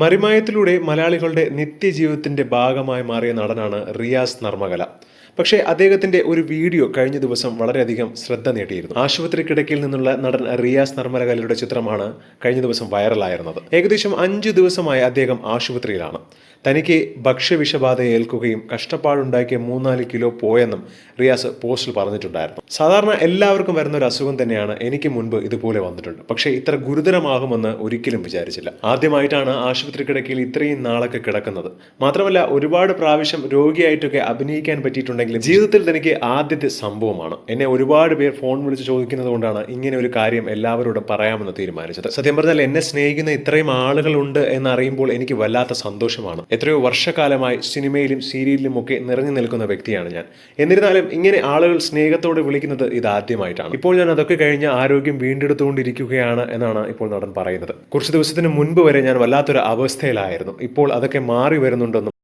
മറിമായത്തിലൂടെ മലയാളികളുടെ നിത്യജീവിതത്തിന്റെ ഭാഗമായി മാറിയ നടനാണ് റിയാസ് നർമ്മകല. പക്ഷേ അദ്ദേഹത്തിന്റെ ഒരു വീഡിയോ കഴിഞ്ഞ ദിവസം വളരെയധികം ശ്രദ്ധ നേടിയിരുന്നു. ആശുപത്രി കിടക്കയിൽ നിന്നുള്ള നടൻ റിയാസ് നർമ്മലകലയുടെ ചിത്രമാണ് കഴിഞ്ഞ ദിവസം വൈറലായിരുന്നത്. ഏകദേശം അഞ്ചു ദിവസമായി അദ്ദേഹം ആശുപത്രിയിലാണ്. തനിക്ക് ഭക്ഷ്യവിഷബാധ ഏൽക്കുകയും കഷ്ടപ്പാടുണ്ടാക്കിയ മൂന്നാൽ കിലോ പോയെന്നും റിയാസ് പോസ്റ്റിൽ പറഞ്ഞിട്ടുണ്ടായിരുന്നു. സാധാരണ എല്ലാവർക്കും വരുന്ന ഒരു അസുഖം തന്നെയാണ് എനിക്ക് മുൻപ് ഇതുപോലെ വന്നിട്ടുണ്ട്. പക്ഷേ ഇത്ര ഗുരുതരമാകുമെന്ന് ഒരിക്കലും വിചാരിച്ചില്ല. ആദ്യമായിട്ടാണ് ആശുപത്രി കിടക്കയിൽ ഇത്രയും നാളൊക്കെ കിടക്കുന്നത്. മാത്രമല്ല ഒരുപാട് പ്രാവശ്യം രോഗിയായിട്ടൊക്കെ അഭിനയിക്കാൻ പറ്റിയിട്ടുണ്ടെങ്കിലും ജീവിതത്തിൽ തനിക്ക് ആദ്യത്തെ സംഭവമാണ്. എന്നെ ഒരുപാട് പേർ ഫോൺ വിളിച്ച് ചോദിക്കുന്നത് കൊണ്ടാണ് ഇങ്ങനെ ഒരു കാര്യം എല്ലാവരോടും പറയാമെന്ന് തീരുമാനിച്ചത്. സത്യം പറഞ്ഞാൽ എന്നെ സ്നേഹിക്കുന്ന ഇത്രയും ആളുകളുണ്ട് എന്നറിയുമ്പോൾ എനിക്ക് വല്ലാത്ത സന്തോഷമാണ്. എത്രയോ വർഷക്കാലമായി സിനിമയിലും സീരിയലിലും ഒക്കെ നിറഞ്ഞു നിൽക്കുന്ന വ്യക്തിയാണ് ഞാൻ. എന്നിരുന്നാലും ഇങ്ങനെ ആളുകൾ സ്നേഹത്തോടെ വിളിക്കുന്നത് ഇതാദ്യമായിട്ടാണ്. ഇപ്പോൾ ഞാൻ അതൊക്കെ കഴിഞ്ഞ് ആരോഗ്യം വീണ്ടെടുത്തുകൊണ്ടിരിക്കുകയാണ് എന്നാണ് ഇപ്പോൾ നടൻ പറയുന്നത്. കുറച്ച് ദിവസത്തിന് മുൻപ് വരെ ഞാൻ വല്ലാത്തൊരു അവസ്ഥയിലായിരുന്നു. ഇപ്പോൾ അതൊക്കെ മാറി വരുന്നുണ്ടെന്നും